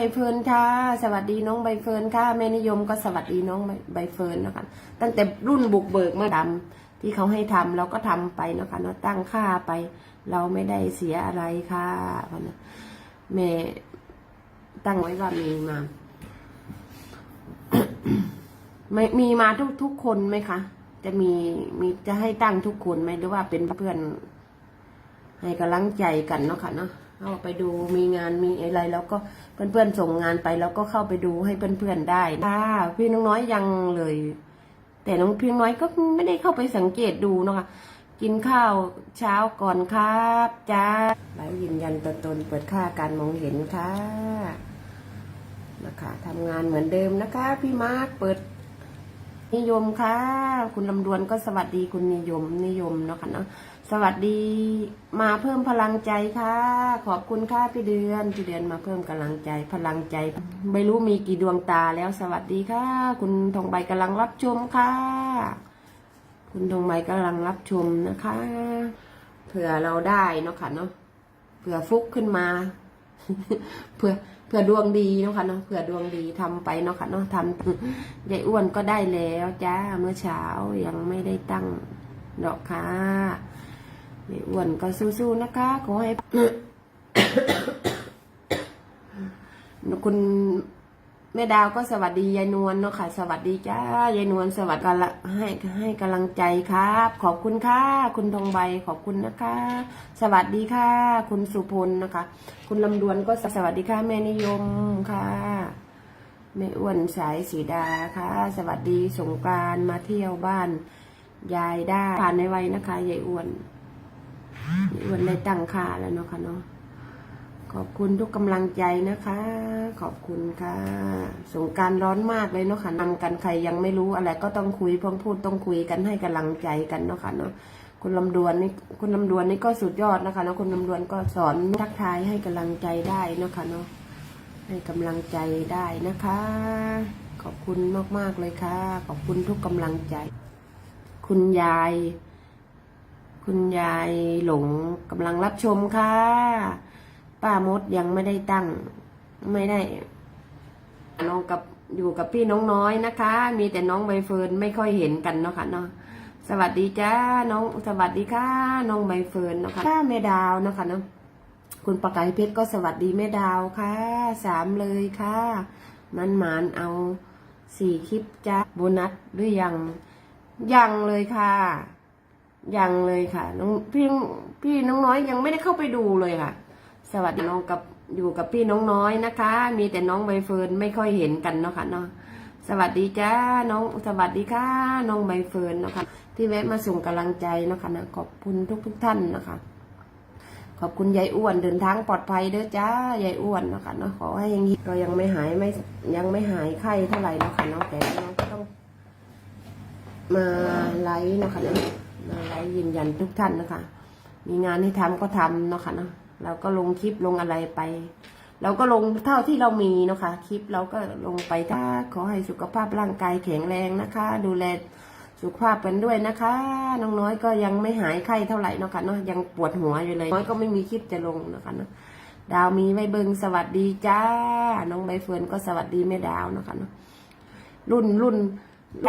ใบเฟิร์นค่ะ สวัสดีน้องใบเฟิร์นค่ะแม่นิยมก็สวัสดีน้องใบใบเฟิร์นนะคะ ตั้งแต่รุ่นบุกเบิกมาดำที่เขาให้ทำเราก็ทำไปเนาะคะเนาะตั้งค่าไป เราไม่ได้เสียอะไรค่ะเพราะนะแม่ตั้งไว้ว่ามีมา ไม่มีมาทุกทุกคนไหมคะ จะมีมีจะให้ตั้งทุกคนไหมหรือว่าเป็นเพื่อน ให้กำลังใจกันเนาะค่ะเนาะ เข้าไปดูมีงานมีอะไร แล้วก็เพื่อนๆส่งงานไป แล้วก็เข้าไปดูให้เพื่อนๆได้ค่ะพี่น้องน้อยยังเลย แต่น้องพี่น้อยก็ไม่ได้เข้าไปสังเกตดูเนาะคะกินข้าวเช้าก่อนครับจ้าไลฟ์ยืนยันตัวตนเปิดค่าการมองเห็นค่ะนะคะทำงานเหมือนเดิมนะคะ พี่มาร์คเปิดนิยมค่ะ คุณลำดวนก็สวัสดีคุณนิยมนิยมเนาะค่ะเนาะ สวัสดีมาเพิ่มพลังใจค่ะ ขอบคุณค่ะพี่เดือนพี่เดือนมาเพิ่มกำลังใจพลังใจ ไม่รู้มีกี่ดวงตาแล้วสวัสดีค่ะ คุณทองใบกำลังรับชมค่ะ คุณทองใบกำลังรับชมนะคะเผื่อเราได้เนาะค่ะเนาะเผื่อฟุกขึ้นมาเผื่อเผื่อดวงดีเนาะค่ะเนาะเผื่อดวงดีทำไปเนาะค่ะเนาะทำยายอ้วนก็ได้แล้วจ้าเมื่อเช้ายังไม่ได้ตั้งดอกค่ะ ยายอ้วนก็สู้ๆนะคะ ขอให้คุณแม่ดาวก็สวัสดียายนวลเนาะค่ะ สวัสดีจ้ายายนวลสวัสดีกันละให้ให้กำลังใจครับ ขอบคุณค่ะคุณทองใบขอบคุณนะคะ สวัสดีค่ะ คุณสุพลนะคะ คุณลำดวนก็สวัสดีค่ะแม่นิยมค่ะแม่อ้วนสายสีดาค่ะ สวัสดีสงกรานมาเที่ยวบ้านยายได้ผ่านในวัยนะคะยายอ้วน ยายอ้วนได้ตั้งค่าแล้วเนาะค่ะเนาะขอบคุณทุกกำลังใจนะคะ ขอบคุณค่ะ สงการร้อนมากเลยเนาะค่ะนำกันใครยังไม่รู้อะไรก็ต้องคุยพ้องพูดต้องคุยกันให้กำลังใจกันเนาะค่ะเนาะคุณลำดวนนี่คุณลำดวนนี่ก็สุดยอดนะคะเนาะคุณลำดวนก็สอนทักทายให้กำลังใจได้เนาะค่ะเนาะให้กำลังใจได้นะคะ ขอบคุณมากๆเลยค่ะ ขอบคุณทุกกำลังใจ คุณยาย คุณยายหลงกำลังรับชมค่ะ ป้ามดยังไม่ได้ตั้ง ไม่ได้น้องกับอยู่กับพี่น้องน้อยนะคะ มีแต่น้องใบเฟิร์นไม่ค่อยเห็นกันเนาะค่ะเนาะสวัสดีจ้าน้องสวัสดีค่ะ น้องใบเฟิร์นเนาะค่ะแม่ดาวเนาะค่ะเนาะคุณประกายเพชรก็สวัสดีแม่ดาวค่ะสามเลยค่ะ มันหมานเอาสี่คลิปจ้าโบนัสหรือยังยังเลยค่ะ ยังเลยค่ะน้องพี่พี่น้องน้อยยังไม่ได้เข้าไปดูเลยค่ะ สวัสดีน้องกับอยู่กับพี่น้องน้อยนะคะ มีแต่น้องใบเฟิร์นไม่ค่อยเห็นกันเนาะค่ะเนาะสวัสดีจ้าน้องสวัสดีค่ะน้องใบเฟิร์นนะคะที่แวะมาส่งกำลังใจนะคะนะขอบคุณทุกทุกท่านนะคะ ขอบคุณยายอ้วนเดินทางปลอดภัยเด้อจ้ายายอ้วนนะคะเนาะขอให้ยังนี้ก็ยังไม่หายไม่ยังไม่หายไข้เท่าไหร่เนาะคะเนาะแต่เราก็ต้องมาไลฟ์นะคะเนาะ มาไลฟ์ยืนยันทุกท่านนะคะ มีงานให้ทำก็ทำเนาะค่ะเนาะเราก็ลงคลิปลงอะไรไป เราก็ลงเท่าที่เรามีเนาะค่ะคลิปเราก็ลงไปถ้าขอให้สุขภาพร่างกายแข็งแรงนะคะ ดูแลสุขภาพกันด้วยนะคะน้องน้อยก็ยังไม่หายไข้เท่าไหร่เนาะค่ะเนาะยังปวดหัวอยู่เลยน้อยก็ไม่มีคลิปจะลงนะคะเนาะดาวมีไม่เบิงสวัสดีจ้า น้องใบเฟิร์นก็สวัสดีแม่ดาวนะคะเนาะรุ่นรุ่น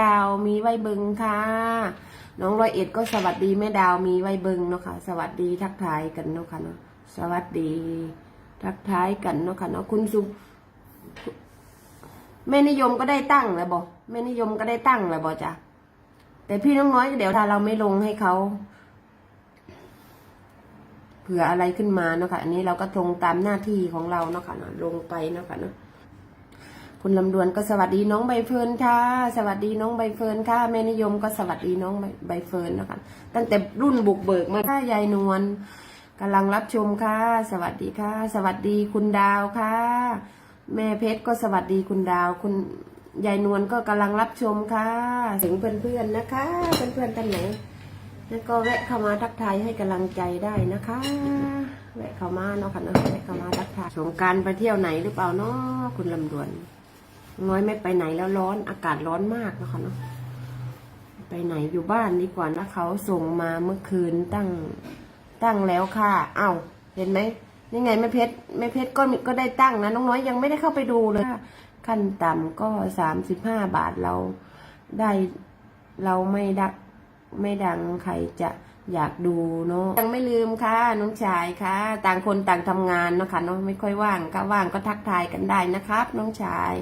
ดาวมีไว้เบิงค่ะ น้องร้อยเอ็ดก็สวัสดีแม่ดาวมีไว้เบิงเนาะค่ะ สวัสดีทักทายกันเนาะค่ะเนาะสวัสดี ทักทายกันเนาะค่ะเนาะคุณสุแม่นิยมก็ได้ตั้งแล้วบอแม่นิยมก็ได้ตั้งแล้วบอจ้ะแต่พี่น้องน้อยเดี๋ยวถ้าเราไม่ลงให้เขาเผื่ออะไรขึ้นมาเนาะค่ะ อันนี้เราก็ตรงตามหน้าที่ของเราเนาะค่ะเนาะลงไปเนาะค่ะเนาะ คุณลำดวนก็สวัสดีน้องใบเฟิร์นค่ะ สวัสดีน้องใบเฟิร์นค่ะแม่นิยมก็สวัสดีน้องใบใบเฟิร์นนะคะ ตั้งแต่รุ่นบุกเบิกมาค่ะยายนวลกำลังรับชมค่ะ สวัสดีค่ะ สวัสดีคุณดาวค่ะ แม่เพชรก็สวัสดีคุณดาว คุณยายนวลก็กำลังรับชมค่ะถึงเพื่อนๆนะคะ เพื่อนๆท่านไหนแล้วก็แวะเข้ามาทักทายให้กำลังใจได้นะคะ แวะเข้ามาเนาะค่ะเนาะแวะเข้ามาทักทายสงการไปเที่ยวไหนหรือเปล่าเนาะคุณลำดวน น้อยไม่ไปไหนแล้วร้อนอากาศร้อนมากนะคะเนาะไปไหนอยู่บ้านดีกว่านะเขาส่งมาเมื่อคืนตั้งตั้งแล้วค่ะเอ้าเห็นไหมนี่ไงแม่เพชรแม่เพชรก็ก็ได้ตั้งนะน้องน้อยยังไม่ได้เข้าไปดูเลยขั้นต่ำก็สามสิบห้าบาทเราได้เราไม่ดักไม่ดังใครจะอยากดูเนาะยังไม่ลืมค่ะน้องชายค่ะ ต่างคนต่างทำงานเนาะค่ะเนาะไม่ค่อยว่างก็ว่างก็ทักทายกันได้นะครับ น้องชาย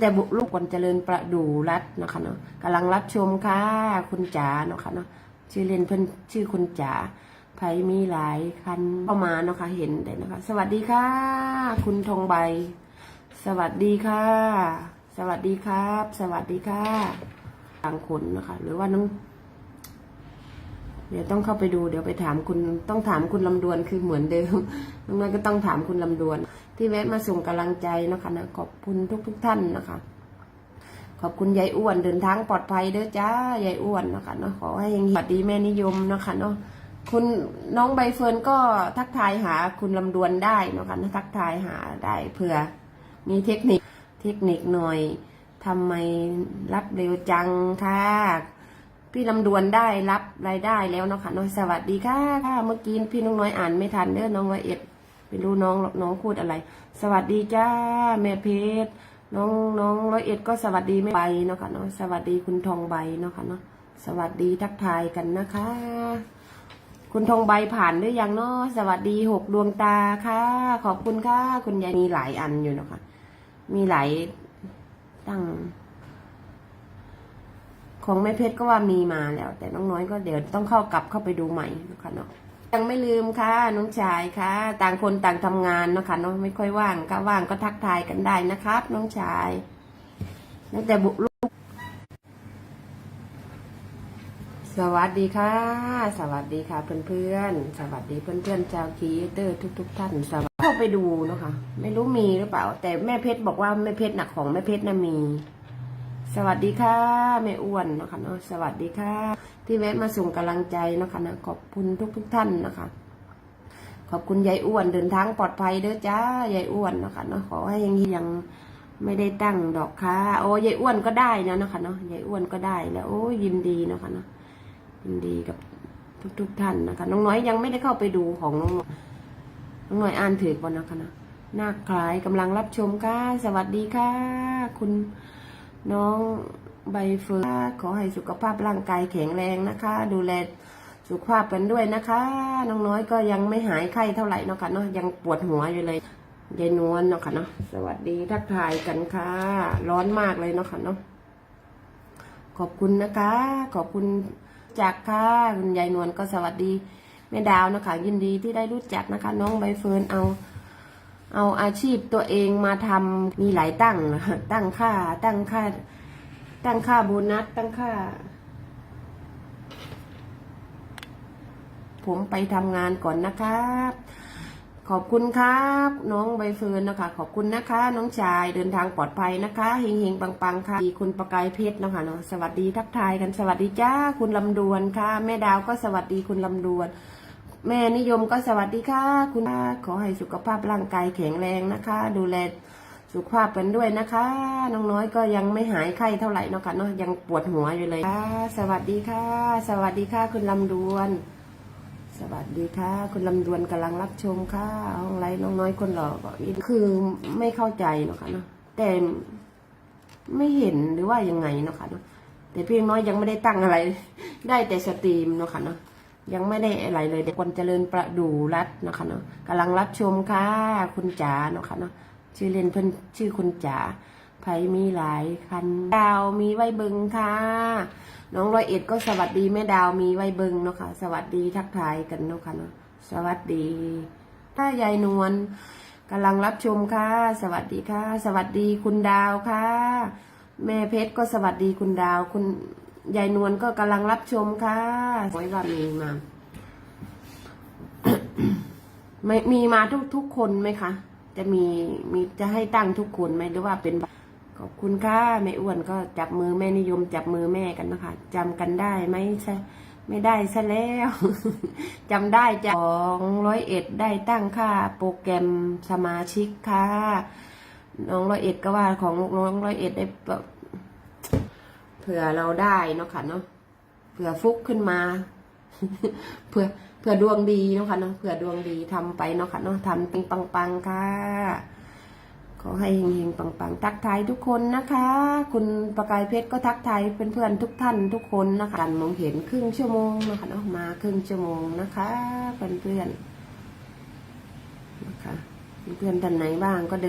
แต่บุลูกคนเจริญประดูรัตนะคะเนาะกำลังรับชมค่ะคุณจ๋าเนาะค่ะเนาะชื่อเล่นเพิ่อนชื่อคุณจ๋าไผมีหลายคันเข้ามาเนาะคะเห็นเลยนะคะ สวัสดีค่ะ คุณทองใบ สวัสดีค่ะ สวัสดีครับ สวัสดีค่ะต่างคนนะคะ หรือว่าน้องเดี๋ยวต้องเข้าไปดูเดี๋ยวไปถามคุณต้องถามคุณลำดวนคือเหมือนเดิมน้องน้อยก็ต้องถามคุณลำดวน ที่แวะมาส่งกำลังใจนะคะนะขอบคุณทุกทุกๆท่านนะคะ ขอบคุณยายอ้วนเดินทางปลอดภัยเด้อจ้ายายอ้วนนะคะเนาะขอให้ยังสวัสดีแม่นิยมนะคะเนาะคุณน้องใบเฟิร์นก็ทักทายหาคุณลำดวนได้นะคะนะทักทายหาได้เผื่อมีเทคนิคเทคนิคหน่อยทำไมรับเร็วจังค่ะพี่ลำดวนได้รับรายได้แล้วเนาะค่ะเนาะสวัสดีค่ะค่ะ เมื่อกี้พี่น้องน้อยอ่านไม่ทันเด้อน้องละเอียด ไม่รู้น้องน้องพูดอะไร สวัสดีจ้าแม่เพชรน้องน้องร้อยเอ็ดก็สวัสดีไม่ใบเนาะค่ะเนาะสวัสดีคุณทองใบเนาะค่ะเนาะสวัสดีทักทายกันนะคะ คุณทองใบผ่านหรือยังเนาะสวัสดีหกดวงตาค่ะ ขอบคุณค่ะคุณยายมีหลายอันอยู่เนาะคะมีหลายตั้งของแม่เพชรก็ว่ามีมาแล้ว แต่น้องน้อยก็เดี๋ยวต้องเข้ากลับเข้าไปดูใหม่นะคะเนาะ ยังไม่ลืมค่ะน้องชายค่ะ ต่างคนต่างทำงานเนาะค่ะเนาะไม่ค่อยว่างก็ว่างก็ทักทายกันได้นะครับ น้องชายตั้งแต่บุลูกสวัสดีค่ะ สวัสดีค่ะเพื่อนๆสวัสดีเพื่อนๆชาวคีเตอร์ทุก ๆ ท่านสวัสดีเข้าไปดูเนาะค่ะไม่รู้มีหรือเปล่า แต่แม่เพชรบอกว่าแม่เพชรหนักของแม่เพชรน่ะมี สวัสดีค่ะแม่อ้วนนะคะเนาะสวัสดีค่ะ ที่แวะมาส่งกำลังใจนะคะนะขอบคุณทุกทุกท่านนะคะ ขอบคุณยายอ้วนเดินทางปลอดภัยเด้อจ้ายายอ้วนนะคะเนาะขอให้ยังยังไม่ได้ตั้งดอกค่ะ โอ้ยายอ้วนก็ได้นะนะคะเนาะยายอ้วนก็ได้แล้วโอ้ยินดีนะคะเนาะยินดีกับทุกๆท่านนะคะ น้องน้อยยังไม่ได้เข้าไปดูของน้องน้องน้อยอ่านถือก่อนนะคะนะหน้าคล้ายกำลังรับชมค่ะ สวัสดีค่ะ คุณ น้องใบเฟิร์นขอให้สุขภาพร่างกายแข็งแรงนะคะ ดูแลสุขภาพกันด้วยนะคะ น้องน้อยก็ยังไม่หายไข้เท่าไหร่เนาะค่ะเนาะยังปวดหัวอยู่เลยยายนวลเนาะค่ะเนาะสวัสดีทักทายกันค่ะ ร้อนมากเลยเนาะค่ะเนาะขอบคุณนะคะ ขอบคุณจากค่ะคุณยายนวลก็สวัสดีแม่ดาวนะคะยินดีที่ได้รู้จักนะคะ น้องใบเฟิร์นเอา เอาอาชีพตัวเองมาทำมีหลายตั้ง ตั้งค่า ตั้งค่า ตั้งค่าโบนัส ตั้งค่า ผมไปทำงานก่อนนะครับ ขอบคุณครับ น้องใบเฟิร์นนะคะ ขอบคุณนะคะ น้องชายเดินทางปลอดภัยนะคะเฮงเฮงปังปังค่ะคุณประกายเพชรนะคะเนาะสวัสดีทักทายกันสวัสดีจ้าคุณลำดวนค่ะ แม่ดาวก็สวัสดีคุณลำดวน แม่นิยมก็สวัสดีค่ะ คุณขอให้สุขภาพร่างกายแข็งแรงนะคะ ดูแลสุขภาพกันด้วยนะคะ น้องน้อยก็ยังไม่หายไข้เท่าไหร่เนาะค่ะเนาะยังปวดหัวอยู่เลยค่ะสวัสดีค่ะ สวัสดีค่ะ คุณลำดวน สวัสดีค่ะ คุณลำดวนกำลังรับชมค่ะห้องไลน์น้องน้อยคนหล่อก็อินคือไม่เข้าใจเนาะค่ะเนาะแต่ไม่เห็นหรือว่ายังไงเนาะค่ะเนาะแต่เพียงน้อยยังไม่ได้ตั้งอะไร ได้แต่สตรีมเนาะค่ะเนาะ ยังไม่ได้อะไรเลยเด็กคนเจริญประดูรัตนะคะเนาะกำลังรับชมค่ะคุณจ๋าเนาะค่ะเนาะชื่อเล่นเพิ่นชื่อคุณจ๋าไผมีหลายคันดาวมีไว้เบิงค่ะ น้องร้อยเอ็ดก็สวัสดีแม่ดาวมีไว้เบิงเนาะค่ะ สวัสดีทักทายกันเนาะค่ะเนาะสวัสดี ถ้ายายนวลกำลังรับชมค่ะ สวัสดีค่ะ สวัสดีคุณดาวค่ะ แม่เพชรก็สวัสดีคุณดาวคุณ ยายนวลก็กำลังรับชมค่ะไว้ว่ามีมาไม่มีมาทุกทุกคนไหมคะ จะมีมีจะให้ตั้งทุกคนไหมหรือว่าเป็นขอบคุณค่ะแม่อ้วนก็จับมือแม่นิยม จับมือแม่กันนะคะจำกันได้ไหมใช่ไม่ได้ซะแล้วจำได้จะสองร้อยเอ็ดได้ตั้งค่าโปรแกรมสมาชิกค่ะน้องร้อยเอ็ดก็ว่าของน้องร้อยเอ็ดได้แบบเผื่อเราได้เนาะค่ะเนาะเผื่อฟุกขึ้นมาเพื่อเพื่อดวงดีเนาะค่ะเนาะเพื่อดวงดีทำไปเนาะค่ะเนาะทำเป็นปังๆค่ะขอให้เฮงๆปังๆทักทายทุกคนนะคะ คุณประกายเพชรก็ทักทายเพื่อนๆทุกท่านทุกคนนะคะการมองเห็นครึ่งชั่วโมงนะคะเนาะมาครึ่งชั่วโมงนะคะเพื่อนๆนะคะเพื่อนๆท่านไหนบ้างก็เดิน